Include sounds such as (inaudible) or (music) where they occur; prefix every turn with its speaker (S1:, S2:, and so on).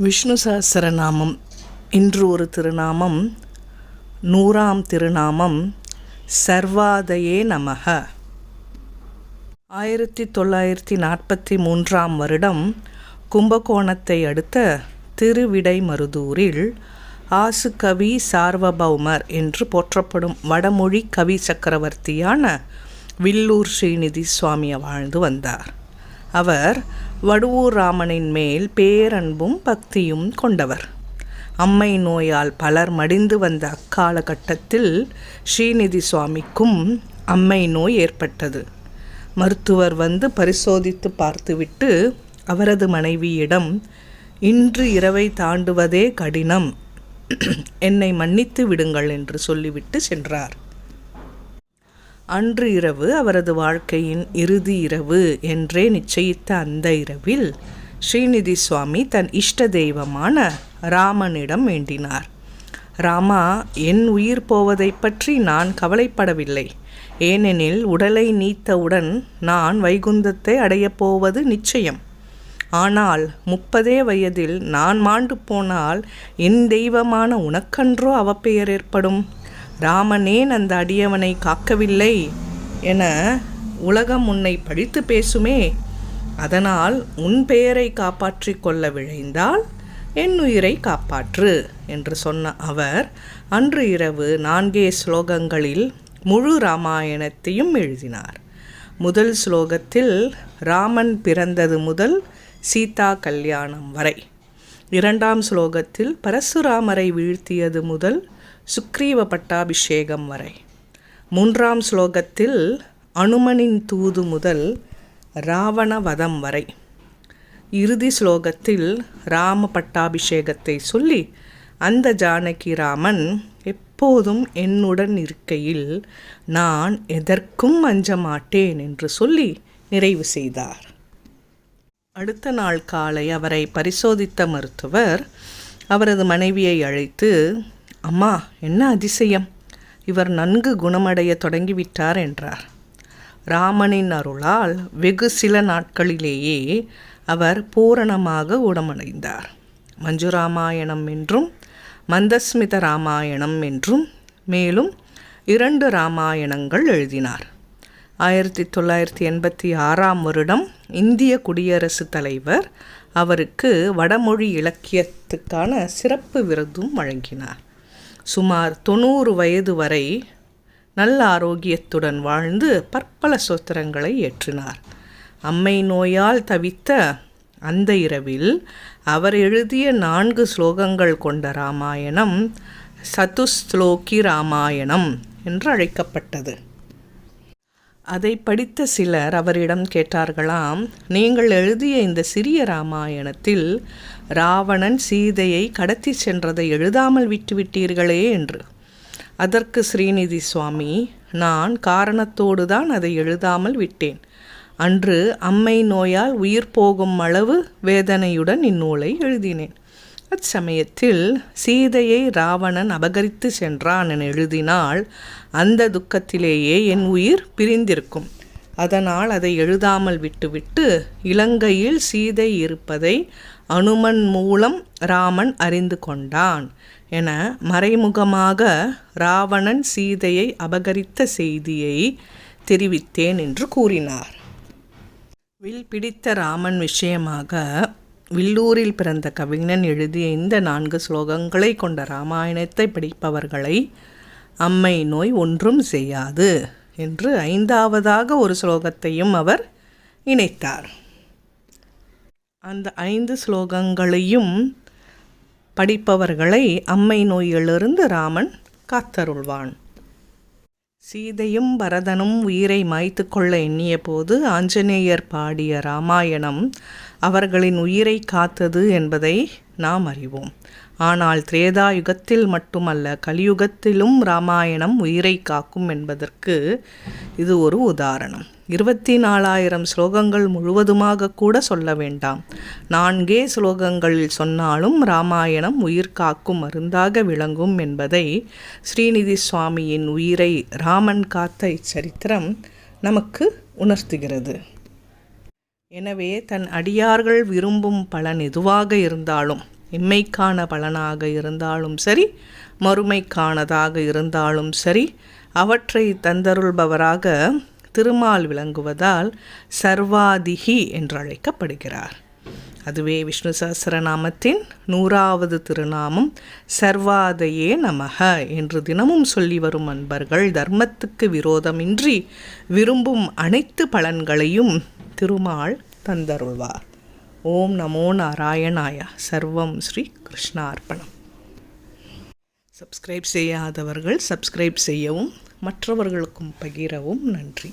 S1: விஷ்ணு சஹஸ்ரநாமம் இன்று ஒரு திருநாமம். நூறாம் திருநாமம். சர்வாதயே நமக. ஆயிரத்தி தொள்ளாயிரத்தி நாற்பத்தி மூன்றாம் வருடம். கும்பகோணத்தை அடுத்த திருவிடைமருதூரில் ஆசுகவி சார்வபௌமர் என்று போற்றப்படும் வடமொழி கவி சக்கரவர்த்தியான வில்லூர் ஸ்ரீநிதி சுவாமி வாழ்ந்து வந்தார். அவர் வடுவூர் ராமனின் மேல் பேரன்பும் பக்தியும் கொண்டவர். அம்மை நோயால் பலர் மடிந்து வந்த அக்காலகட்டத்தில் ஸ்ரீநிதி சுவாமிக்கும் அம்மை நோய் ஏற்பட்டது. மருத்துவர் வந்து பரிசோதித்து பார்த்துவிட்டு அவரது மனைவியிடம் இன்று இரவை தாண்டுவதே கடினம். (clears throat) என்னை மன்னித்து விடுங்கள் என்று சொல்லிவிட்டு சென்றார். அன்று இரவு அவரது வாழ்க்கையின் இறுதி இரவு என்றே நிச்சயித்த அந்த இரவில் ஸ்ரீநிதி சுவாமி தன் இஷ்ட தெய்வமான ராமனிடம் வேண்டினார். ராமா என் உயிர் போவதைப் பற்றி நான் கவலைப்படவில்லை. ஏனெனில் உடலை நீத்தவுடன் நான் வைகுந்தத்தை அடையப் போவது நிச்சயம். ஆனால் முப்பதே வயதில் நான் மாண்டு போனால் என் தெய்வமான உனக்கன்றோ அவப்பெயர் ஏற்படும். ராமனேன் அந்த அடியவனை காக்கவில்லை என உலகம் உன்னை பழித்து பேசுமே. அதனால் உன் பெயரை காப்பாற்றி கொள்ள விழைந்தால் என் உயிரை காப்பாற்று என்று சொன்ன அவர் அன்று இரவு நான்கே ஸ்லோகங்களில் முழு ராமாயணத்தையும் எழுதினார். முதல் ஸ்லோகத்தில் ராமன் பிறந்தது முதல் சீதா கல்யாணம் வரை. இரண்டாம் ஸ்லோகத்தில் பரசுராமரை வீழ்த்தியது முதல் சுக்ரீவ பட்டாபிஷேகம் வரை. மூன்றாம் ஸ்லோகத்தில் அனுமனின் தூது முதல் ராவண வதம் வரை. இறுதி ஸ்லோகத்தில் ராம பட்டாபிஷேகத்தை சொல்லி அந்த ஜானகி ராமன் எப்போதும் என்னுடன் இருக்கையில் நான் எதற்கும் அஞ்ச மாட்டேன் என்று சொல்லி நிறைவு செய்தார். அடுத்த நாள் காலை அவரை பரிசோதித்த மருத்துவர் அவரது மனைவியை அழைத்து அம்மா என்ன அதிசயம்? இவர் நன்கு குணமடைய தொடங்கிவிட்டார் என்றார். ராமனின் அருளால் வெகு சில நாட்களிலேயே அவர் பூரணமாக குணமடைந்தார். மஞ்சு ராமாயணம் என்றும் மந்தஸ்மித ராமாயணம் என்றும் மேலும் இரண்டு ராமாயணங்கள் எழுதினார். ஆயிரத்தி தொள்ளாயிரத்தி எண்பத்தி ஆறாம் வருடம் இந்திய குடியரசுத் தலைவர் அவருக்கு வடமொழி இலக்கியத்துக்கான சிறப்பு விருதும் வழங்கினார். சுமார் தொண்ணூறு வயது வரை நல்ல ஆரோக்கியத்துடன் வாழ்ந்து பற்பல சோத்திரங்களை ஏற்றினார். அம்மை நோயால் தவித்த அந்த இரவில் அவர் எழுதிய நான்கு ஸ்லோகங்கள் கொண்ட ராமாயணம் சதுஸ்லோகி ராமாயணம் என்று அழைக்கப்பட்டது. அதை படித்த சிலர் அவரிடம் கேட்டார்களாம் நீங்கள் எழுதிய இந்த சிறிய ராமாயணத்தில் ராவணன் சீதையை கடத்தி சென்றதை எழுதாமல் விட்டுவிட்டீர்களே என்று. அதற்கு ஸ்ரீநிதி சுவாமி நான் காரணத்தோடு தான் அதை எழுதாமல் விட்டேன். அன்று அம்மை நோயால் உயிர் போகும் அளவு வேதனையுடன் இந்நூலை எழுதினேன். அச்சமயத்தில் சீதையை ராவணன் அபகரித்து சென்றான் என எழுதினால் அந்த துக்கத்திலேயே என் உயிர் பிரிந்திருக்கும். அதனால் அதை எழுதாமல் விட்டுவிட்டு இலங்கையில் சீதை இருப்பதை அனுமன் மூலம் ராமன் அறிந்து கொண்டான் என மறைமுகமாக ராவணன் சீதையை அபகரித்த செய்தியை தெரிவித்தேன் என்று கூறினார். வில் பிடித்த ராமன் விஷயமாக வில்லூரில் பிறந்த கவிஞன் எழுதிய இந்த நான்கு ஸ்லோகங்களை கொண்ட ராமாயணத்தை படிப்பவர்களை அம்மை நோய் ஒன்றும் செய்யாது என்று ஐந்தாவதாக ஒரு ஸ்லோகத்தையும் அவர் இணைத்தார். அந்த ஐந்து ஸ்லோகங்களையும் படிப்பவர்களை அம்மை நோயிலிருந்து ராமன் காத்தருள்வான். சீதையும் பரதனும் உயிரை மாய்த்து கொள்ள எண்ணிய போது ஆஞ்சநேயர் பாடிய ராமாயணம் அவர்களின் உயிரை காத்தது என்பதை நாம் அறிவோம். ஆனால் திரேதா யுகத்தில் மட்டுமல்ல கலியுகத்திலும் ராமாயணம் உயிரை காக்கும் என்பதற்கு இது ஒரு உதாரணம். இருபத்தி நாலாயிரம் ஸ்லோகங்கள் முழுவதுமாக கூட சொல்ல வேண்டாம். நான்கே ஸ்லோகங்களில் சொன்னாலும் ராமாயணம் உயிர் காக்கும் மருந்தாக விளங்கும் என்பதை ஸ்ரீநிதி சுவாமியின் உயிரை ராமன் காத்த இச்சரித்திரம் நமக்கு உணர்த்துகிறது. எனவே தன் அடியார்கள் விரும்பும் பலன் எதுவாக இருந்தாலும் இம்மைக்கான பலனாக இருந்தாலும் சரி மறுமைக்கானதாக இருந்தாலும் சரி அவற்றை தந்தருள்பவராக திருமால் விளங்குவதால் சர்வாதிகி என்றழைக்கப்படுகிறார் அதுவே விஷ்ணு சஹசிரநாமத்தின் நூறாவது திருநாமம் சர்வாதையே நமக என்று தினமும் சொல்லி வரும் அன்பர்கள் தர்மத்துக்கு விரோதமின்றி விரும்பும் அனைத்து பலன்களையும் திருமால் தந்தருள்வார் ஓம் நமோ நாராயணாய. சர்வம் ஸ்ரீ கிருஷ்ணார்ப்பணம் சப்ஸ்கிரைப் செய்யாதவர்கள் சப்ஸ்கிரைப் செய்யவும் மற்றவர்களுக்கும் பகிரவும் நன்றி.